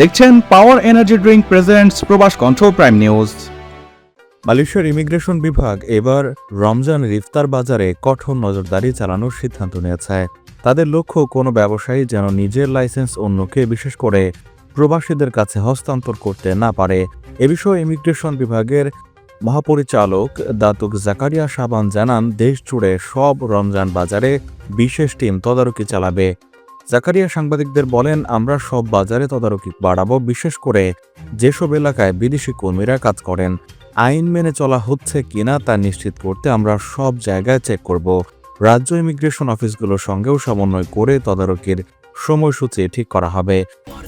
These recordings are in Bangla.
দেখছেন পাওয়ার এনার্জি ড্রিঙ্ক প্রেজেন্টস প্রবাস কণ্ঠ প্রাইম নিউজ মালয়েশিয়ার ইমিগ্রেশন বিভাগ এবার রমজানের ইফতার বাজারে কঠোর নজরদারি চালানোর সিদ্ধান্ত নিয়েছে। তাদের লক্ষ্য কোনো ব্যবসায়ী যেন নিজের লাইসেন্স অন্যকে বিশেষ করে প্রবাসীদের কাছে হস্তান্তর করতে না পারে। এ বিষয়ে ইমিগ্রেশন বিভাগের মহাপরিচালক দাতুক জাকারিয়া সাবান জানান, দেশ জুড়ে সব রমজান বাজারে বিশেষ টিম তদারকি চালাবে। জাকারিয়া সাংবাদিকদের বলেন, আমরা সব বাজারে তদারকি বাড়াবো, বিশেষ করে যেসব এলাকায় বিদেশি কর্মীরা কাজ করেন। আইন মেনে চলা হচ্ছে কিনা তা নিশ্চিত করতে আমরা সব জায়গায় চেক করব। রাজ্য ইমিগ্রেশন অফিসগুলোর সঙ্গেও সমন্বয় করে তদারকির সময়সূচি ঠিক করা হবে।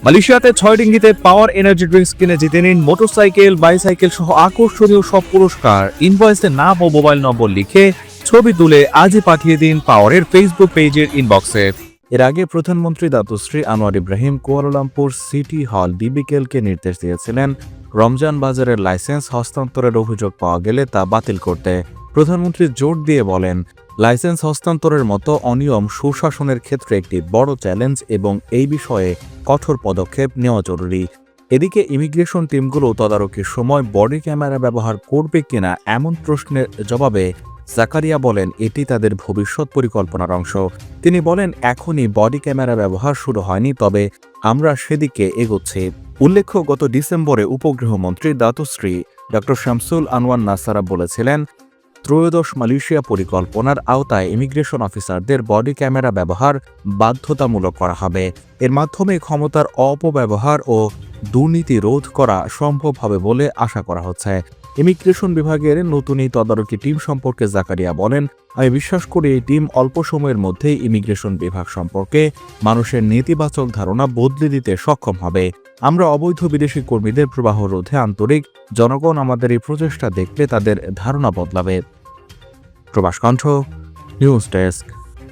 মালয়েশিয়াতে ছয় ডিঙ্গিতে পাওয়ার এনার্জি ড্রিঙ্কস কিনে জিতে নিন মোটরসাইকেল, বাইসাইকেল সহ আকর্ষণীয় সব পুরস্কার। ইনভয়েসে নাম ও মোবাইল নম্বর লিখে ছবি তুলে আজই পাঠিয়ে দিন পাওয়ারের ফেসবুক পেজের ইনবক্সে। এর আগে প্রধানমন্ত্রী Datuk Seri Anwar Ibrahim Kuala Lumpur city hall ডিবিকেলকে নির্দেশ দিয়েছিলেন, রমজান বাজারের লাইসেন্স হস্তান্তরের অভিযোগ পাওয়া গেলে তা বাতিল করতে। প্রধানমন্ত্রী জোর দিয়ে বলেন, লাইসেন্স হস্তান্তরের মতো অনিয়ম সুশাসনের ক্ষেত্রে একটি বড় চ্যালেঞ্জ এবং এই বিষয়ে কঠোর পদক্ষেপ নেওয়া জরুরি। এদিকে ইমিগ্রেশন টিমগুলো তদারকির সময় বডি ক্যামেরা ব্যবহার করবে কিনা এমন প্রশ্নের জবাবে জাকারিয়া বলেন, এটি তাদের ভবিষ্যৎ পরিকল্পনার অংশ। তিনি বলেন, এখনই বডি ক্যামেরা ব্যবহার শুরু হয়নি, তবে আমরা সেদিকে এগোচ্ছি। উল্লেখ্য, গত ডিসেম্বরে উপগ্রহ মন্ত্রী দাতুশ্রী ড. শামসুল আনোয়ার নাসারা বলেছিলেন, ত্রয়োদশ মালয়েশিয়া পরিকল্পনার আওতায় ইমিগ্রেশন অফিসারদের বডি ক্যামেরা ব্যবহার বাধ্যতামূলক করা হবে। এর মাধ্যমে ক্ষমতার অপব্যবহার ও দুর্নীতি রোধ করা সম্ভব হবে বলে আশা করা হচ্ছে। ইমিগ্রেশন বিভাগের নতুন এই তদারকি টিম সম্পর্কে জাকারিয়া বলেন, আমি বিশ্বাস করি এই টিম অল্প সময়ের মধ্যেই ইমিগ্রেশন বিভাগ সম্পর্কে মানুষের নেতিবাচক ধারণা বদলে দিতে সক্ষম হবে। আমরা অবৈধ বিদেশি কর্মীদের প্রবাহ রোধে আন্তরিক, জনগণ আমাদের এই প্রচেষ্টা দেখলে তাদের ধারণা বদলাবে। প্রবাস কণ্ঠ, নিউজ ডেস্ক।